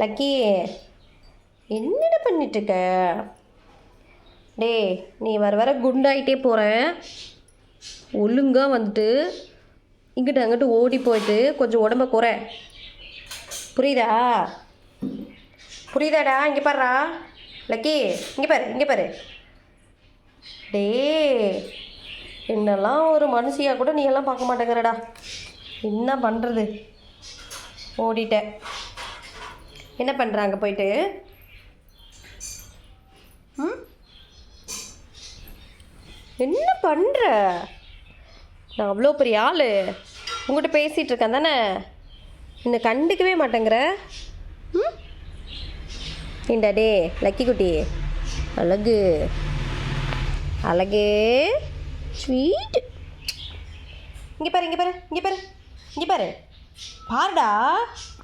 Lucky என்னடா பண்ணிட்டு இருக்க டேய் நீ வர வர குண்டாயிட்டே போகிறேன் ஒழுங்காக வந்துட்டு இங்கிட்டு அங்கிட்டு ஓடி போயிட்டு கொஞ்சம் உடம்ப குறை. புரியுதா? புரியுதாடா? இங்கே பாருடா. லக்கி இங்கே பாரு இங்கே பாரு. டேய் என்னெல்லாம் ஒரு மனுஷியாக கூட நீ எல்லாம் பார்க்க மாட்டேங்கிறடா. என்ன பண்ணுறது ஓடிட்டேன். என்ன பண்ணுறாங்க போயிட்டு? ம்? என்ன பண்ணுற நான் அவ்வளோ பெரிய ஆள். உங்கள்கிட்ட பேசிகிட்டு இருக்கேன் தானே? என்னை கண்டுக்கவே மாட்டேங்கிற? ம்? ஏண்டா டே லக்கி குட்டி? அழகு. அழகு. ஸ்வீட் இங்கே பாரு இங்கே பாரு இங்கே பாரு இங்கே பாரு. பாருடா.